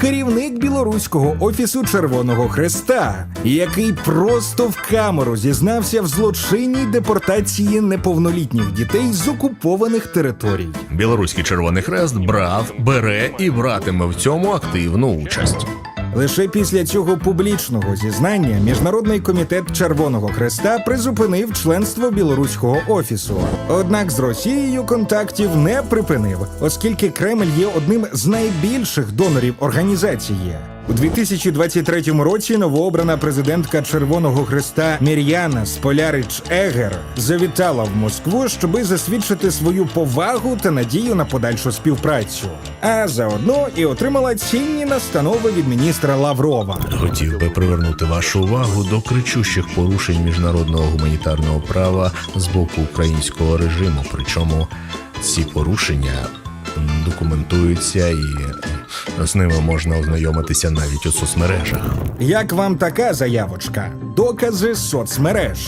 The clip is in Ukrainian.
керівник білоруського офісу Червоного Хреста, який просто в камеру зізнався в злочинній депортації неповнолітніх дітей з окупованих територій. Білоруський Червоний Хрест брав, бере і братиме в цьому активну участь. Лише після цього публічного зізнання міжнародний комітет Червоного Хреста призупинив членство білоруського офісу. Однак з Росією контактів не припинив, оскільки Кремль є одним з найбільших донорів організації. У 2023 році новообрана президентка Червоного Хреста Мір'яна Сполярич Егер завітала в Москву, щоби засвідчити свою повагу та надію на подальшу співпрацю. А заодно і отримала цінні настанови від міністра Лаврова. Хотів би привернути вашу увагу до кричущих порушень міжнародного гуманітарного права з боку українського режиму. Причому ці порушення документуються і з ними можна ознайомитися навіть у соцмережах. Як вам така заявочка? Докази соцмереж.